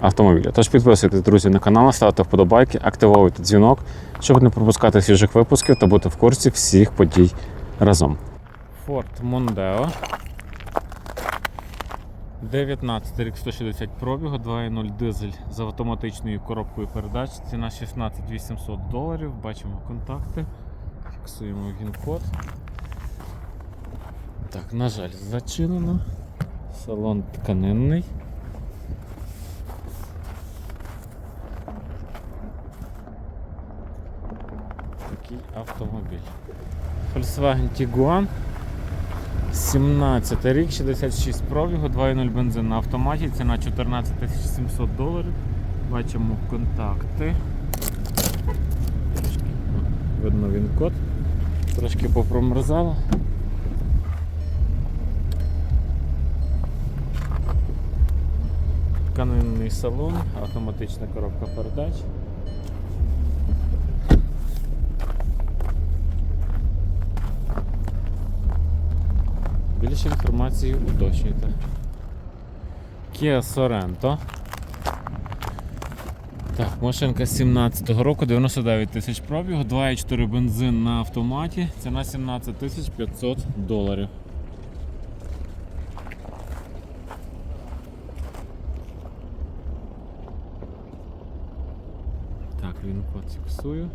автомобіля. Тож підписуйтесь, друзі, на канал, ставте вподобайки, активовуйте дзвінок, щоб не пропускати свіжих випусків та бути в курсі всіх подій разом. Ford Mondeo. 19 рік 160 пробігу, 2.0 дизель з автоматичною коробкою передач. Ціна 16 800 доларів. Бачимо контакти. Фіксуємо він код. Так, на жаль, зачинено. Салон тканинний. Такий автомобіль. Volkswagen Tiguan. 17 рік, 66 пробігу, 2.0 бензин на автоматі, ціна 14 700 доларів. Бачимо контакти. Трошки, видно він код. Трошки попромерзало. Тканинний салон, автоматична коробка передач. Більше інформації уточнюйте. Kia Sorento. Так, машинка 17-го року, 99 тисяч пробігу, 2,4 бензин на автоматі, ціна 17 тисяч 500 доларів. Так, він фіксую.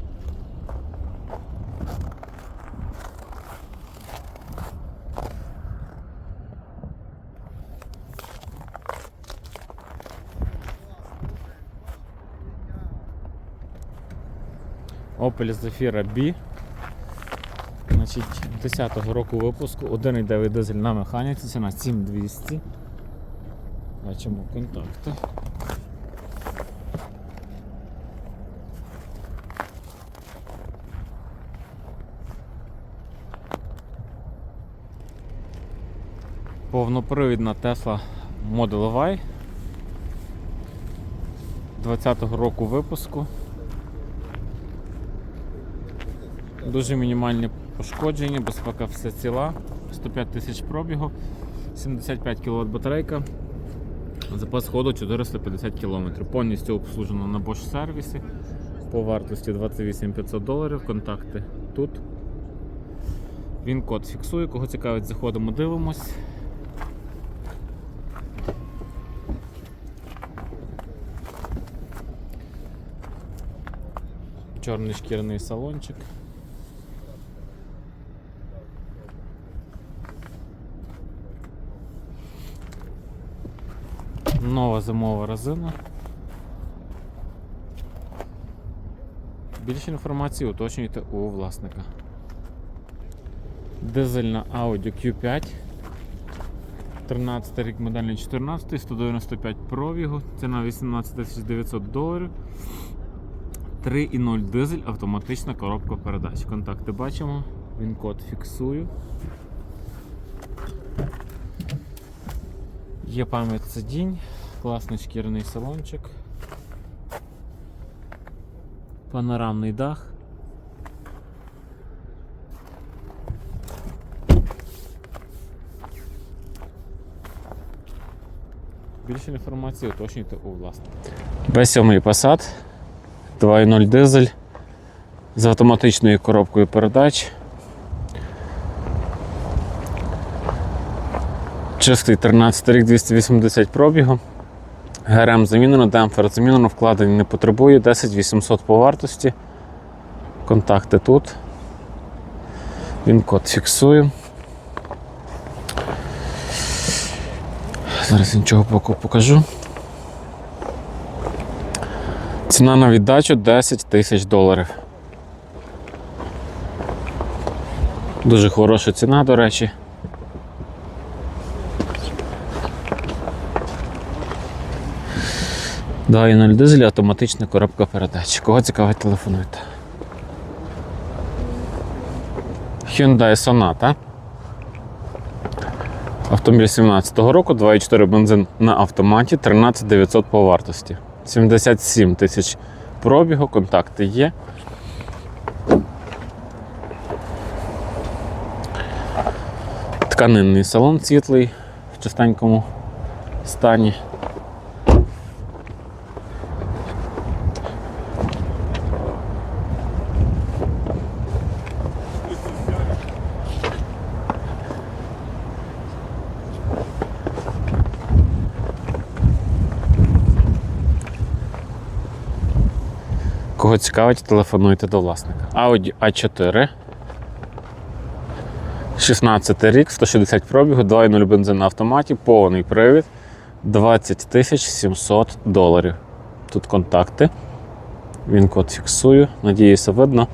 Opel Zafira B. Значить, 10-го року випуску, 1,9 дизель на механіці, ціна 7200. Бачимо контакти. Повнопривідна Tesla Model Y 20-го року випуску. Дуже мінімальні пошкодження, безпека все ціла, 105 тисяч пробігу, 75 кВт батарейка, запас ходу 450 км. Повністю обслужено на Bosch сервісі по вартості 28 500 доларів. Контакти тут. Він код фіксує, кого цікавить, заходимо, дивимось. Чорний шкіряний салончик. Нова зимова резина. Більше інформації уточнюйте у власника. Дизельна Audi Q5. 13 рік модельний 14, 195 пробігу, ціна 18 900 доларів. 3,0 дизель, автоматична коробка передач. Контакти бачимо, він код фіксую. Є пам'ять сидінь, класний шкіряний салончик, панорамний дах. Більше інформації уточнюйте у власника. B7 Passat 2.0 дизель з автоматичною коробкою передач. Чистий 13 рік 280 пробігу. ГРМ замінено, демпфер замінено, вкладень не потребує, 10 800 по вартості. Контакти тут. Він код фіксую. Зараз іншого боку покажу. Ціна на віддачу 10 тисяч доларів. Дуже хороша ціна, до речі. Да, і 0 дизель, автоматична коробка передач. Кого цікавить, телефонуйте. Hyundai Sonata. Автомобіль 17-го року, 2,4 бензин на автоматі, 13 900 по вартості. 77 тисяч пробігу, контакти є. Тканинний салон світлий в чистенькому стані. Кого цікавить, телефонуйте до власника. Audi A4. 16 рік, 160 пробігу, 2,0 бензин на автоматі, повний привід, 20 тисяч 700 доларів. Тут контакти. Він код фіксую. Надіюся, видно.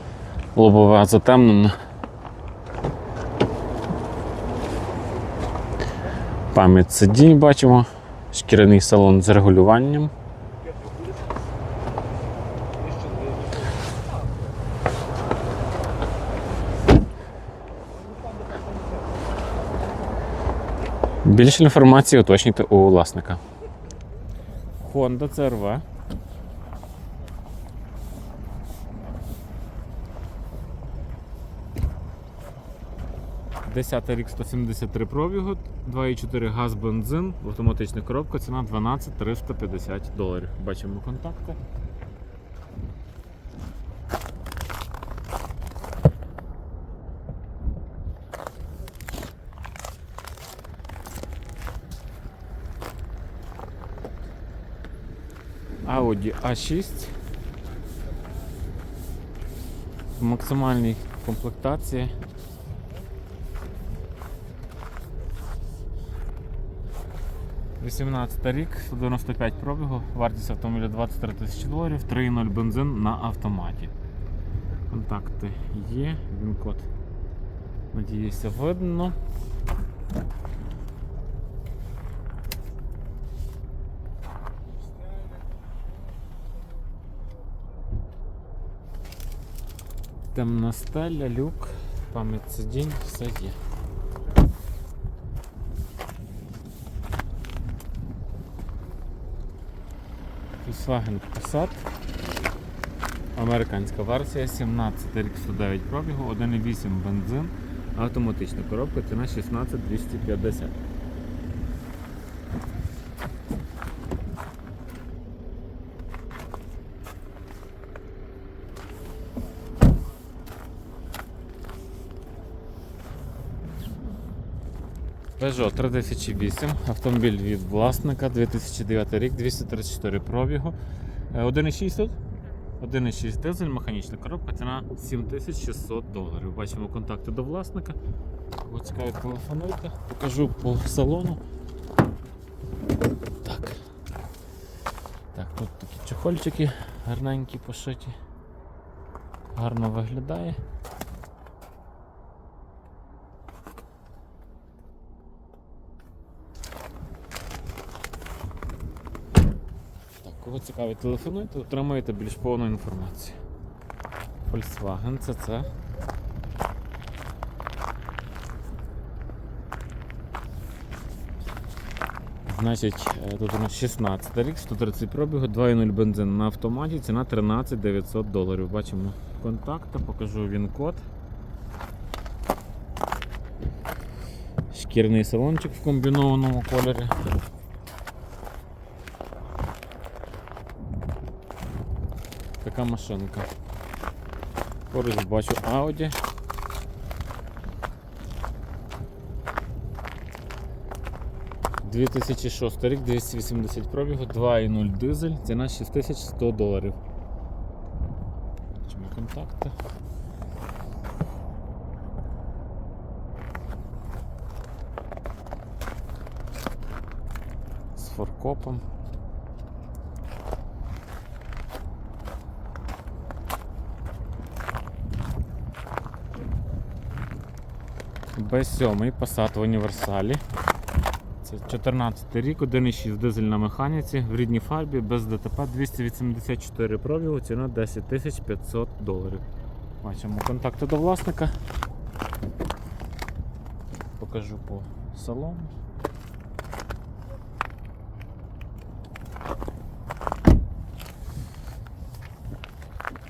Лобове затемнене. Пам'ять сидінь бачимо. Шкіряний салон з регулюванням. Більше інформації уточнюйте у власника. Honda CRV. Десятий рік 173 пробігу, 2,4 газ бензин, автоматична коробка, ціна 12 350 доларів. Бачимо контакти. Audi A6 в максимальній комплектації. Вісімнадцятий рік, 195 пробігу, вартість автомобіля 23 тисячі доларів, 3.0 бензин на автоматі. Контакти є, він код. Надіюся, видно. Темна стеля, люк, пам'ять сидінь, все є. Volkswagen Passat. Американська версія, 17 рік 109 пробігу, 1,8 бензин, автоматична коробка, ціна 16250. Peugeot 3008, автомобіль від власника, 2009 рік, 234 пробігу. Е, 1,6 тут? 1,6 дизель, механічна коробка, ціна 7600 доларів. Бачимо контакти до власника. Цікавить, телефонуйте. Покажу по салону. Так. Так, тут такі чехольчики гарненькі пошиті. Гарно виглядає. Цікавить, телефонуйте, отримаєте більш повну інформацію. Volkswagen CC. Значить, е, тут у нас 16 рік, 130 пробігу, 2,0 бензин на автоматі, ціна 13 900 доларів. Бачимо контакти, покажу він код. Шкірний салончик в комбінованому кольорі. Така машинка. Поруч бачу Audi. – 2006 рік, 280 пробігу, 2,0 дизель, ціна 6100 доларів. Бачимо контакти. З форкопом. Б7 Passat в універсалі. Це 14 рік, 1,6 дизель на механіці, в рідній фарбі, без ДТП 284 пробігу, ціна 10 500 доларів. Бачимо контакти до власника. Покажу по салону.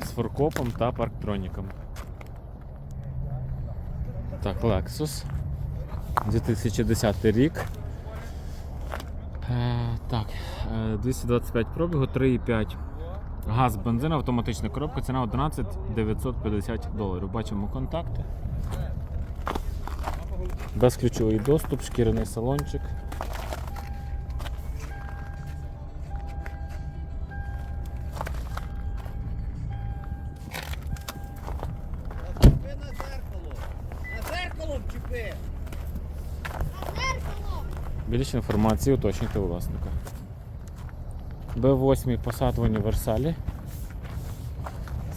З форкопом та парктроніком. Так, Lexus. 2010 рік. Е, так, е, 225 пробігу, 3,5. Газ, бензин, автоматична коробка, ціна 11 950 доларів. Бачимо контакти. Безключовий доступ, шкіряний салончик. Більше інформації уточнюйте власника. Б8 Passat в універсалі.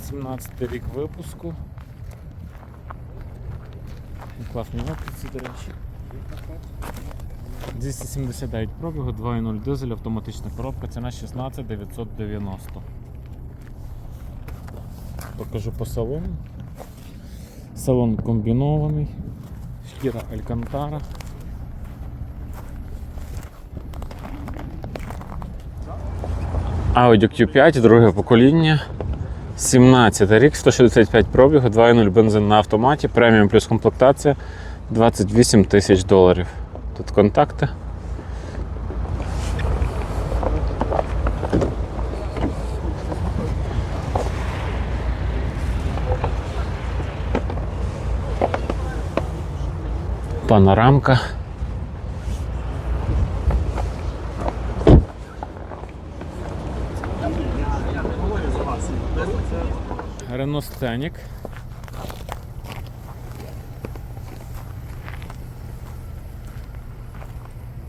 17 рік випуску. Класні описи, до речі. 279 пробігу, 2.0 дизель, автоматична коробка, ціна 16 990. Покажу по салону. Салон комбінований, шкіра Алькантара. Audi Q5, друге покоління. 17 рік, 165 пробігу, 2.0 бензин на автоматі, преміум плюс комплектація 28 тисяч доларів. Тут контакти. Панорамка. Renault Scenic.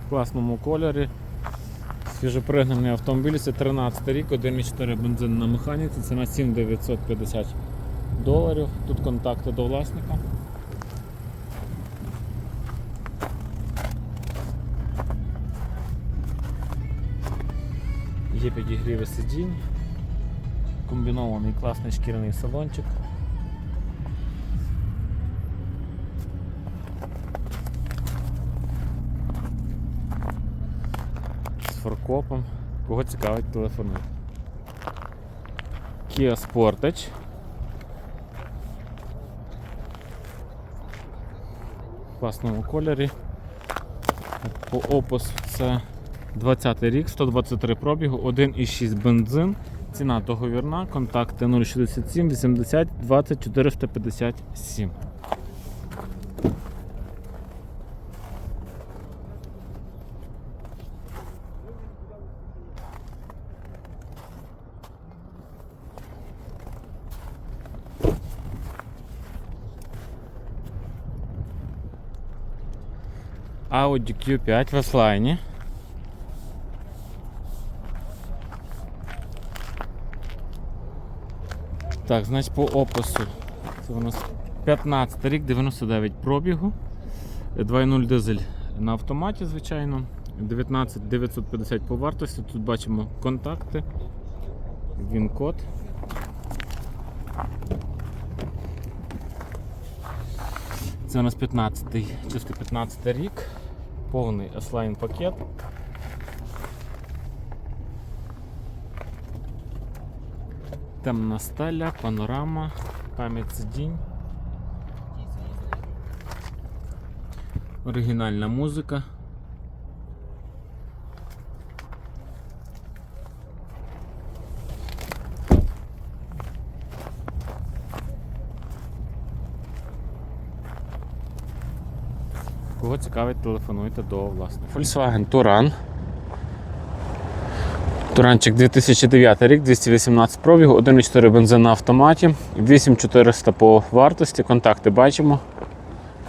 В класному кольорі. Свіжопригнаний автомобіль, це 13 рік, 1,4 бензин на механіці, ціна 7950 доларів. Тут контакти до власника. Є підігріви сидінь. Комбінований класний шкіряний салончик. З форкопом. Кого цікавить, телефонуй. Kia Sportage. В класному кольорі. По опусу це 20 рік, 123 пробігу, 1,6 бензин. Ціна договірна, контакти 067 80 20 457. Audi Q5 в офлайні. Так, значить по опису. Це у нас 15 рік, 99 пробігу. 2.0 дизель на автоматі, звичайно. 19 950 по вартості. Тут бачимо контакти. Він код. Це у нас 15 чисто 15 рік. Повний S-Line пакет. Темна стеля, панорама, пам'ять сидінь. Оригінальна музика. Кого цікавить, телефонуйте до власника. Volkswagen Touran. Туранчик 2009 рік, 218 пробігу, 1,4 бензин на автоматі, 8400 по вартості, контакти бачимо.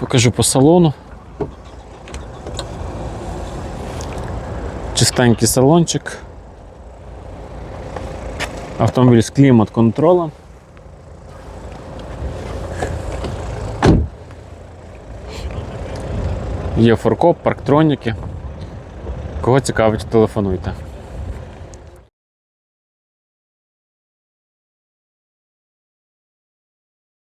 Покажу по салону. Чистенький салончик. Автомобіль з клімат-контролем. Є форкоп, парктроніки. Кого цікавить, телефонуйте.